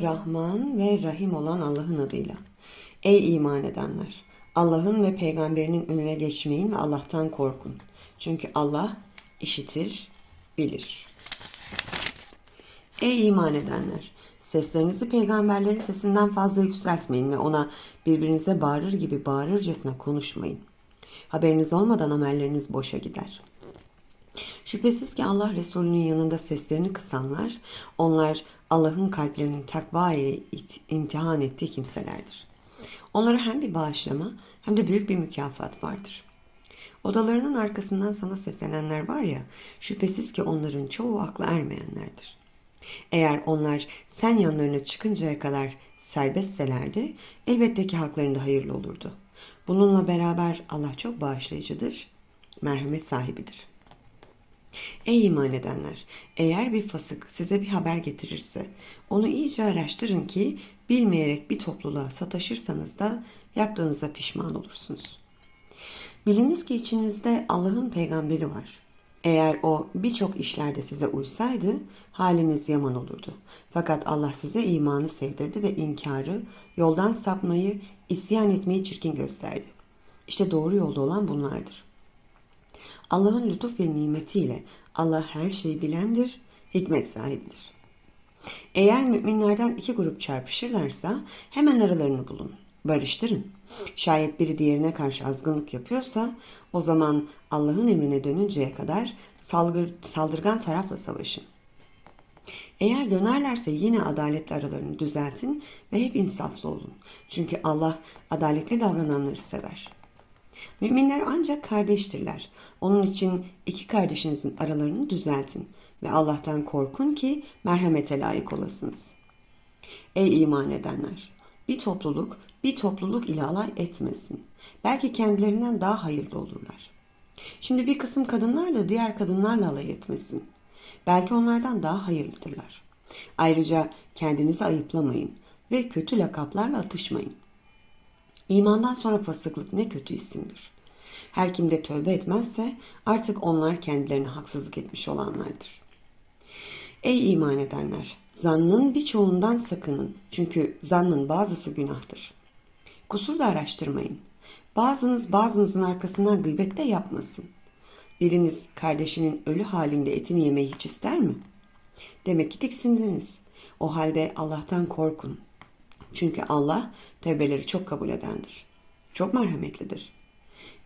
Rahman ve Rahim olan Allah'ın adıyla. Ey iman edenler! Allah'ın ve peygamberinin önüne geçmeyin ve Allah'tan korkun. Çünkü Allah işitir, bilir. Ey iman edenler! Seslerinizi peygamberlerin sesinden fazla yükseltmeyin ve ona birbirinize bağırır gibi bağırırcasına konuşmayın. Haberiniz olmadan amelleriniz boşa gider. Şüphesiz ki Allah Resulü'nün yanında seslerini kısanlar, onlar Allah'ın kalplerinin takva ile imtihan ettiği kimselerdir. Onlara hem bir bağışlama hem de büyük bir mükafat vardır. Odalarının arkasından sana seslenenler var ya, şüphesiz ki onların çoğu akla ermeyenlerdir. Eğer onlar sen yanlarına çıkıncaya kadar serbestselerdi, elbette ki haklarında hayırlı olurdu. Bununla beraber Allah çok bağışlayıcıdır, merhamet sahibidir.'' Ey iman edenler! Eğer bir fasık size bir haber getirirse onu iyice araştırın ki bilmeyerek bir topluluğa sataşırsanız da yaptığınıza pişman olursunuz. Biliniz ki içinizde Allah'ın peygamberi var. Eğer o birçok işlerde size uysaydı haliniz yaman olurdu. Fakat Allah size imanı sevdirdi ve inkarı, yoldan sapmayı, isyan etmeyi çirkin gösterdi. İşte doğru yolda olan bunlardır. Allah'ın lütuf ve nimetiyle Allah her şeyi bilendir, hikmet sahibidir. Eğer müminlerden iki grup çarpışırlarsa hemen aralarını bulun, barıştırın. Şayet biri diğerine karşı azgınlık yapıyorsa o zaman Allah'ın emrine dönünceye kadar salgır, saldırgan tarafla savaşın. Eğer dönerlerse yine adaletle aralarını düzeltin ve hep insaflı olun. Çünkü Allah adaletli davrananları sever.'' Müminler ancak kardeştirler. Onun için iki kardeşinizin aralarını düzeltin ve Allah'tan korkun ki merhamete layık olasınız. Ey iman edenler! Bir topluluk bir topluluk ile alay etmesin. Belki kendilerinden daha hayırlı olurlar. Şimdi bir kısım kadınlar diğer kadınlarla alay etmesin. Belki onlardan daha hayırlıdırlar. Ayrıca kendinizi ayıplamayın ve kötü lakaplarla atışmayın. İmandan sonra fasıklık ne kötü isimdir. Her kim de tövbe etmezse artık onlar kendilerine haksızlık etmiş olanlardır. Ey iman edenler! Zannın birçoğundan sakının. Çünkü zannın bazısı günahtır. Kusur da araştırmayın. Bazınız bazınızın arkasından gıybet de yapmasın. Biriniz kardeşinin ölü halinde etini yemeyi hiç ister mi? Demek ki tiksindiniz. O halde Allah'tan korkun. Çünkü Allah tevbeleri çok kabul edendir. Çok merhametlidir.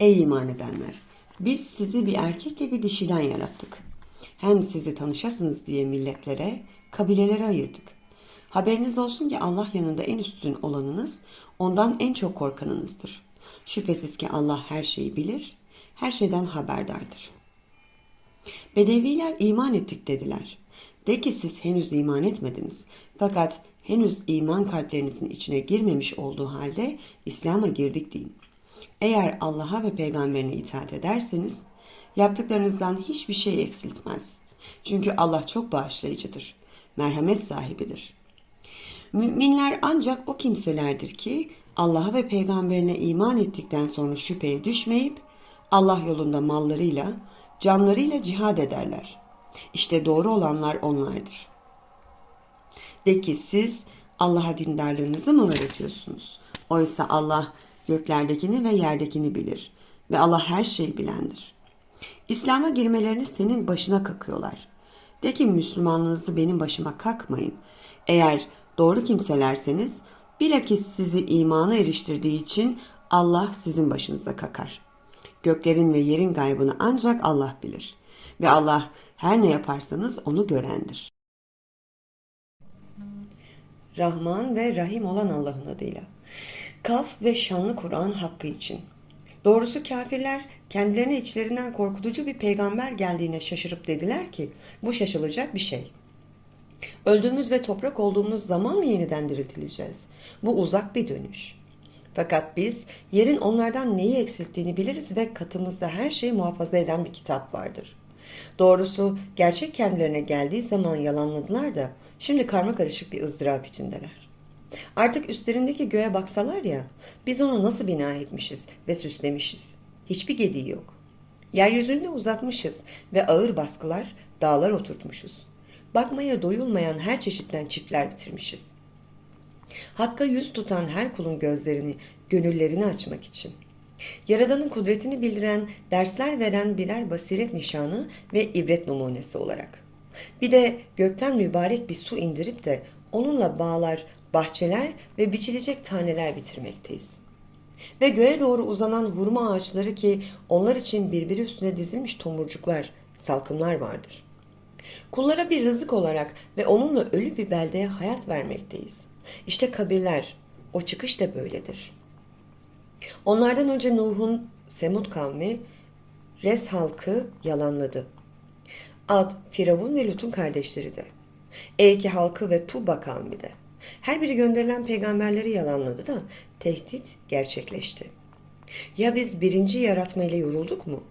Ey iman edenler! Biz sizi bir erkek ve bir dişiden yarattık. Hem sizi tanışasınız diye milletlere, kabilelere ayırdık. Haberiniz olsun ki Allah yanında en üstün olanınız, ondan en çok korkanınızdır. Şüphesiz ki Allah her şeyi bilir, her şeyden haberdardır. Bedeviler iman ettik dediler. De ki siz henüz iman etmediniz. Fakat henüz iman kalplerinizin içine girmemiş olduğu halde İslam'a girdik deyin. Eğer Allah'a ve peygamberine itaat ederseniz yaptıklarınızdan hiçbir şey eksiltmez. Çünkü Allah çok bağışlayıcıdır, merhamet sahibidir. Müminler ancak o kimselerdir ki Allah'a ve peygamberine iman ettikten sonra şüpheye düşmeyip Allah yolunda mallarıyla, canlarıyla cihad ederler. İşte doğru olanlar onlardır. De ki siz Allah'a dindarlığınızı mı öğretiyorsunuz? Oysa Allah göklerdekini ve yerdekini bilir ve Allah her şeyi bilendir. İslam'a girmelerini senin başına kakıyorlar. De ki Müslümanlığınızı benim başıma kakmayın. Eğer doğru kimselerseniz bilakis sizi imana eriştirdiği için Allah sizin başınıza kakar. Göklerin ve yerin gaybını ancak Allah bilir. Ve Allah her ne yaparsanız onu görendir. Rahman ve Rahim olan Allah'ın adıyla. Kaf ve şanlı Kur'an hakkı için. Doğrusu kafirler kendilerine içlerinden korkutucu bir peygamber geldiğine şaşırıp dediler ki bu şaşılacak bir şey. Öldüğümüz ve toprak olduğumuz zaman mı yeniden diriltileceğiz? Bu uzak bir dönüş. Fakat biz yerin onlardan neyi eksilttiğini biliriz ve katımızda her şeyi muhafaza eden bir kitap vardır. Doğrusu gerçek kendilerine geldiği zaman yalanladılar da şimdi karma karışık bir ızdırap içindeler. Artık üstlerindeki göğe baksalar ya, biz onu nasıl bina etmişiz ve süslemişiz. Hiçbir gediği yok. Yeryüzünde uzatmışız ve ağır baskılar, dağlar oturtmuşuz. Bakmaya doyulmayan her çeşitten çiftler bitirmişiz. Hakka yüz tutan her kulun gözlerini, gönüllerini açmak için. Yaradan'ın kudretini bildiren, dersler veren birer basiret nişanı ve ibret numunesi olarak. Bir de gökten mübarek bir su indirip de onunla bağlar, bahçeler ve biçilecek taneler bitirmekteyiz. Ve göğe doğru uzanan hurma ağaçları ki onlar için birbiri üstüne dizilmiş tomurcuklar, salkımlar vardır. Kullara bir rızık olarak ve onunla ölü bir beldeye hayat vermekteyiz. İşte kabirler, o çıkış da böyledir. Onlardan önce Nuh'un Semud kavmi, Res halkı yalanladı. Ad, Firavun ve Lut'un kardeşleri de. Eyki halkı ve Tuba kavmi de. Her biri gönderilen peygamberleri yalanladı da tehdit gerçekleşti. Ya biz birinci yaratma ile yorulduk mu?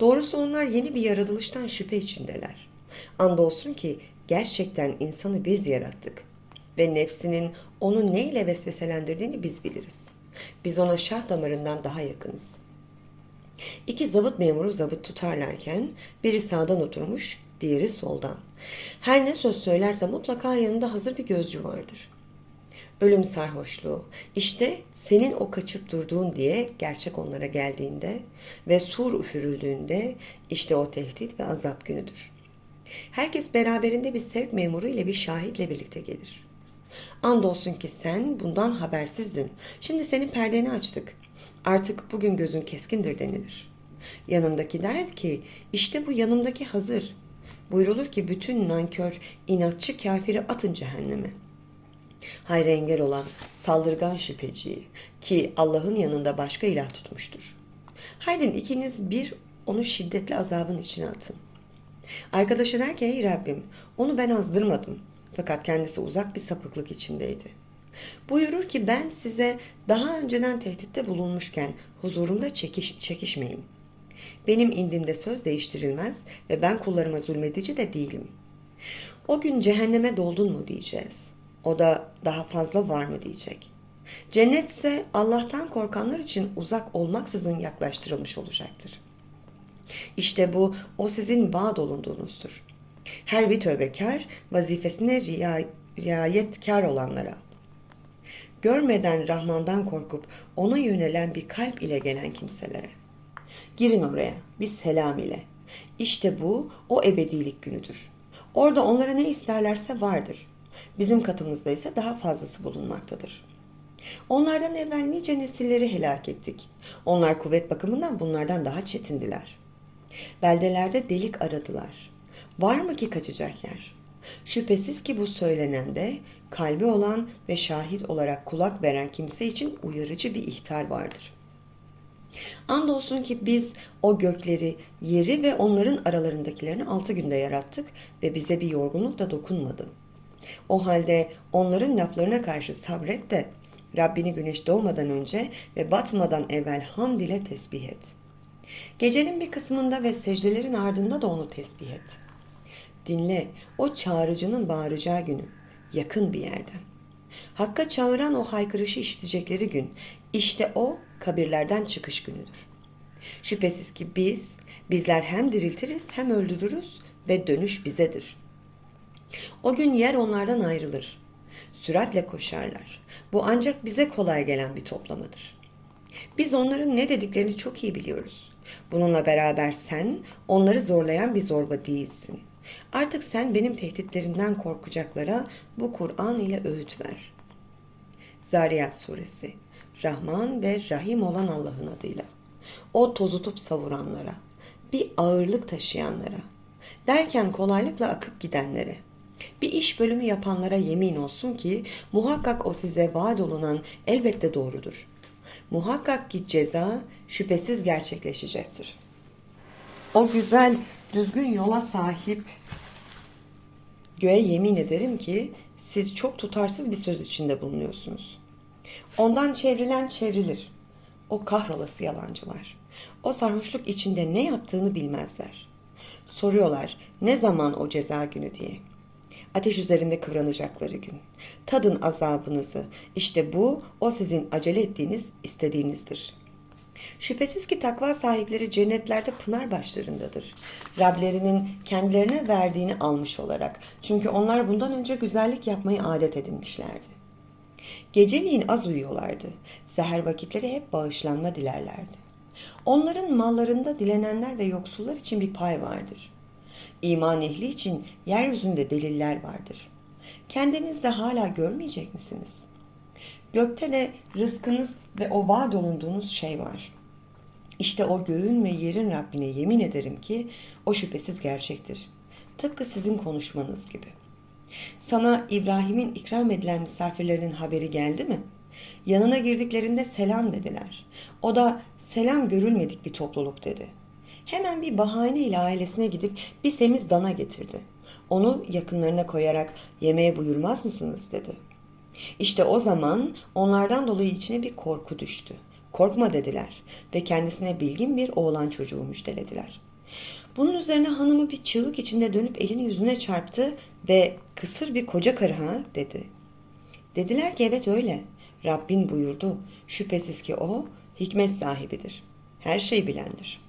Doğrusu onlar yeni bir yaratılıştan şüphe içindeler. Andolsun ki gerçekten insanı biz yarattık. Ve nefsinin onu neyle vesveselendirdiğini biz biliriz. Biz ona şah damarından daha yakınız. İki zabıt memuru zabıt tutarlarken biri sağdan oturmuş, diğeri soldan. Her ne söz söylerse mutlaka yanında hazır bir gözcü vardır. Ölüm sarhoşluğu. İşte senin o kaçıp durduğun diye gerçek onlara geldiğinde ve sur üfürüldüğünde işte o tehdit ve azap günüdür. Herkes beraberinde bir sevk memuru ile bir şahitle birlikte gelir. Andolsun ki sen bundan habersizdin. Şimdi senin perdeni açtık. Artık bugün gözün keskindir denilir. Yanındaki der ki işte bu yanımdaki hazır. Buyrulur ki bütün nankör, inatçı kafiri atın cehenneme. Hayra engel olan saldırgan şüpheciyi ki Allah'ın yanında başka ilah tutmuştur. Haydin ikiniz bir onu şiddetli azabın içine atın. Arkadaşı der ki ey Rabbim onu ben azdırmadım. Fakat kendisi uzak bir sapıklık içindeydi. Buyurur ki ben size daha önceden tehditte bulunmuşken huzurumda çekiş, çekişmeyin. Benim indimde söz değiştirilmez ve ben kullarıma zulmedici de değilim. O gün cehenneme doldun mu diyeceğiz. O da daha fazla var mı diyecek. Cennet ise Allah'tan korkanlar için uzak olmaksızın yaklaştırılmış olacaktır. İşte bu o sizin vaat olunduğunuzdur. Her bir tövbekar vazifesine riayetkar olanlara. Görmeden Rahman'dan korkup ona yönelen bir kalp ile gelen kimselere. Girin oraya bir selam ile. İşte bu o ebedilik günüdür. Orada onlara ne isterlerse vardır. Bizim katımızda ise daha fazlası bulunmaktadır. Onlardan evvel nice nesilleri helak ettik. Onlar kuvvet bakımından bunlardan daha çetindiler. Beldelerde delik aradılar. Var mı ki kaçacak yer? Şüphesiz ki bu söylenen de kalbi olan ve şahit olarak kulak veren kimse için uyarıcı bir ihtar vardır. Andolsun ki biz o gökleri, yeri ve onların aralarındakilerini altı günde yarattık ve bize bir yorgunluk da dokunmadı. O halde onların laflarına karşı sabret de Rabbini güneş doğmadan önce ve batmadan evvel hamd ile tesbih et. Gecenin bir kısmında ve secdelerin ardında da onu tesbih et.'' Dinle, o çağrıcının bağıracağı günü, yakın bir yerden. Hakka çağıran o haykırışı işitecekleri gün, işte o kabirlerden çıkış günüdür. Şüphesiz ki biz, bizler hem diriltiriz hem öldürürüz ve dönüş bizedir. O gün yer onlardan ayrılır. Süratle koşarlar. Bu ancak bize kolay gelen bir toplamadır. Biz onların ne dediklerini çok iyi biliyoruz. Bununla beraber sen onları zorlayan bir zorba değilsin. Artık sen benim tehditlerimden korkacaklara bu Kur'an ile öğüt ver. Zariyat Suresi Rahman ve Rahim olan Allah'ın adıyla. O tozutup savuranlara, bir ağırlık taşıyanlara, derken kolaylıkla akıp gidenlere, bir iş bölümü yapanlara yemin olsun ki muhakkak o size vaat olunan elbette doğrudur. Muhakkak ki ceza şüphesiz gerçekleşecektir. O güzel düzgün yola sahip göğe yemin ederim ki siz çok tutarsız bir söz içinde bulunuyorsunuz. Ondan çevrilen çevrilir. O kahrolası yalancılar. O sarhoşluk içinde ne yaptığını bilmezler. Soruyorlar ne zaman o ceza günü diye. Ateş üzerinde kıvranacakları gün. Tadın azabınızı. İşte bu o sizin acele ettiğiniz, istediğinizdir.'' Şüphesiz ki takva sahipleri cennetlerde pınar başlarındadır. Rablerinin kendilerine verdiğini almış olarak. Çünkü onlar bundan önce güzellik yapmayı adet edinmişlerdi. Geceliğin az uyuyorlardı. Seher vakitleri hep bağışlanma dilerlerdi. Onların mallarında dilenenler ve yoksullar için bir pay vardır. İman ehli için yeryüzünde deliller vardır. Kendiniz de hala görmeyecek misiniz? Gökte de rızkınız ve o vaat olunduğunuz şey var. İşte o göğün ve yerin Rabbine yemin ederim ki o şüphesiz gerçektir. Tıpkı sizin konuşmanız gibi. Sana İbrahim'in ikram edilen misafirlerinin haberi geldi mi? Yanına girdiklerinde selam dediler. O da selam görülmedik bir topluluk dedi. Hemen bir bahane ile ailesine gidip bir semiz dana getirdi. Onu yakınlarına koyarak yemeğe buyurmaz mısınız dedi. İşte o zaman onlardan dolayı içine bir korku düştü. Korkma dediler ve kendisine bilgin bir oğlan çocuğu müjdelediler. Bunun üzerine hanımı bir çığlık içinde dönüp elini yüzüne çarptı ve kısır bir koca karı ha dedi. Dediler ki evet öyle. Rabbin buyurdu. Şüphesiz ki o hikmet sahibidir. Her şeyi bilendir.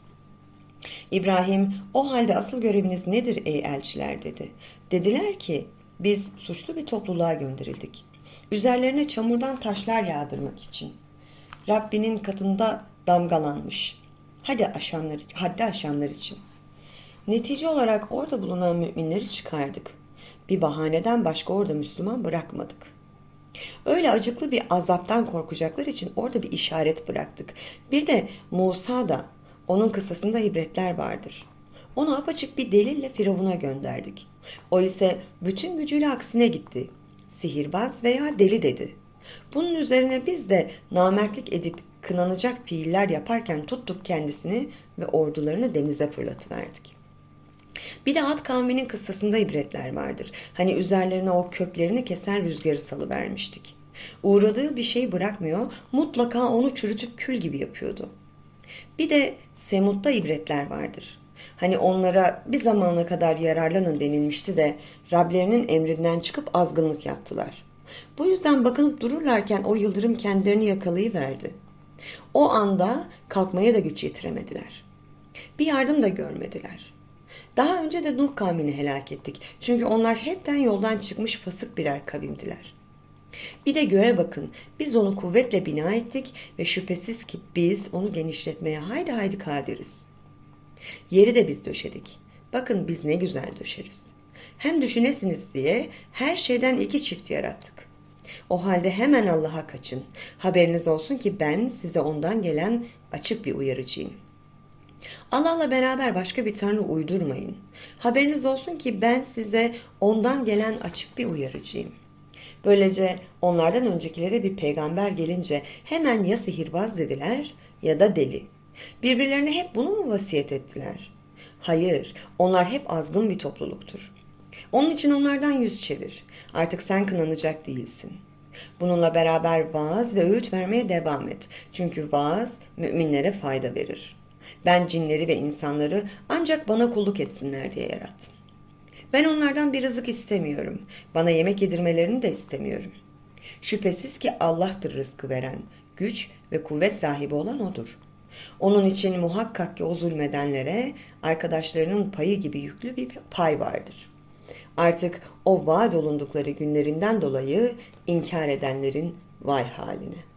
İbrahim o halde asıl göreviniz nedir ey elçiler dedi. Dediler ki biz suçlu bir topluluğa gönderildik. Üzerlerine çamurdan taşlar yağdırmak için. Rabbinin katında damgalanmış. Hadi aşanlar, haddi aşanlar için. Netice olarak orada bulunan müminleri çıkardık. Bir bahaneden başka orada Müslüman bırakmadık. Öyle acıklı bir azaptan korkacaklar için orada bir işaret bıraktık. Bir de Musa da onun kısasında ibretler vardır. Onu apaçık bir delille Firavun'a gönderdik. O ise bütün gücüyle aksine gitti. Sihirbaz veya deli dedi. Bunun üzerine biz de namertlik edip kınanacak fiiller yaparken tuttuk kendisini ve ordularını denize fırlatıverdik. Bir de Ad kavminin kıssasında ibretler vardır. Hani üzerlerine o köklerini kesen rüzgarı salıvermiştik. Uğradığı bir şey bırakmıyor, mutlaka onu çürütüp kül gibi yapıyordu. Bir de Semut'ta ibretler vardır. Hani onlara bir zamana kadar yararlanın denilmişti de Rablerinin emrinden çıkıp azgınlık yaptılar. Bu yüzden bakınıp dururlarken o yıldırım kendilerini yakalayıverdi. O anda kalkmaya da güç yetiremediler. Bir yardım da görmediler. Daha önce de Nuh kavmini helak ettik. Çünkü onlar hepten yoldan çıkmış fasık birer kavimdiler. Bir de göğe bakın. Biz onu kuvvetle bina ettik ve şüphesiz ki biz onu genişletmeye haydi haydi kadiriz. Yeri de biz döşedik. Bakın biz ne güzel döşeriz. Hem düşünesiniz diye her şeyden iki çift yarattık. O halde hemen Allah'a kaçın. Haberiniz olsun ki ben size ondan gelen açık bir uyarıcıyım. Allah'la beraber başka bir tanrı uydurmayın. Haberiniz olsun ki ben size ondan gelen açık bir uyarıcıyım. Böylece onlardan öncekilere bir peygamber gelince hemen ya sihirbaz dediler ya da deli. Birbirlerine hep bunu mu vasiyet ettiler? Hayır, onlar hep azgın bir topluluktur. Onun için onlardan yüz çevir. Artık sen kınanacak değilsin. Bununla beraber vaaz ve öğüt vermeye devam et. Çünkü vaaz müminlere fayda verir. Ben cinleri ve insanları ancak bana kulluk etsinler diye yarattım. Ben onlardan bir rızık istemiyorum. Bana yemek yedirmelerini de istemiyorum. Şüphesiz ki Allah'tır rızkı veren, güç ve kuvvet sahibi olan O'dur. Onun için muhakkak ki o zulmedenlere arkadaşlarının payı gibi yüklü bir pay vardır. Artık o vaat olundukları günlerinden dolayı inkar edenlerin vay haline.